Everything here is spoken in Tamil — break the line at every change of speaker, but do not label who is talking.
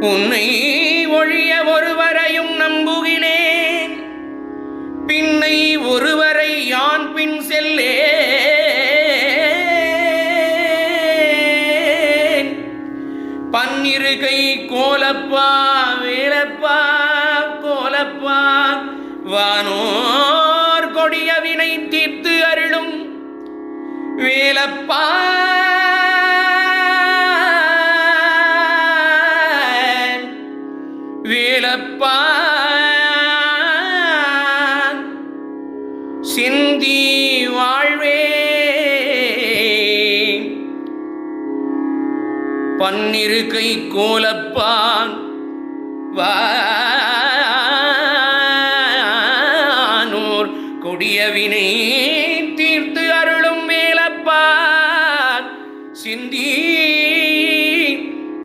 உன்னை ஒழிய ஒருவரையும் நம்புகினேன் பின்னை ஒருவரை யான் பின் செல்லே பன்னிரு கை கோலப்பா வேலப்பா கோலப்பா வானோர் கொடியவினை தீர்த்து அருளும். வேலப்பா விலப்பான் சிந்தி வாழ்வே பன்னிருக்கை கோலப்பான். வானோர் கொடியவினை தீர்த்து அருளும் மேலப்பான் சிந்தி